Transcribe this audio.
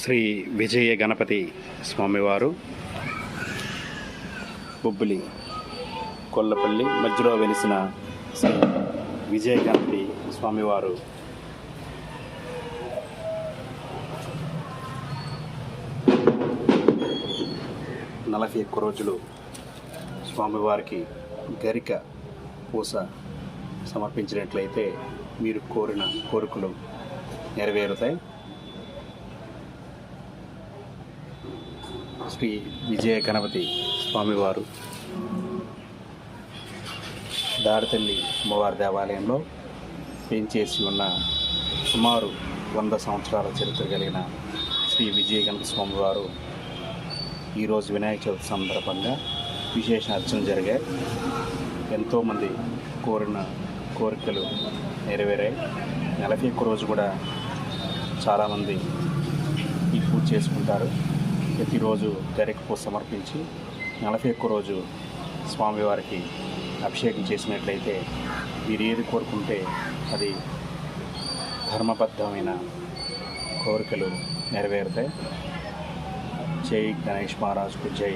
శ్రీ విజయ గణపతి స్వామివారు బొబ్బిలి కొల్లపల్లి మధ్యలో వెలిసిన శ్రీ విజయ గణపతి స్వామివారు. నలభై ఒక్క రోజులు స్వామివారికి గరిక పూస సమర్పించినట్లయితే మీరు కోరిన కోరికలు నెరవేరుతాయి. శ్రీ విజయ గణపతి స్వామివారు దారితల్లి అమ్మవారి దేవాలయంలో పెంచేసి ఉన్న సుమారు వంద సంవత్సరాల చరిత్ర కలిగిన శ్రీ విజయ గణపతి స్వామివారు ఈరోజు వినాయక చవితి సందర్భంగా విశేష అర్చన జరిగాయి. ఎంతోమంది కోరిన కోరికలు నెరవేరాయి. నలభై ఒక్క రోజు కూడా చాలామంది ఈ పూజ చేసుకుంటారు. ప్రతిరోజు గరిక సమర్పించి నలభై ఒక్క రోజు స్వామివారికి అభిషేకం చేసినట్లయితే మీరు ఏది కోరుకుంటే అది ధర్మబద్ధమైన కోరికలు నెరవేరుతాయి. జై గణేష్ మహారాజ్కు జై.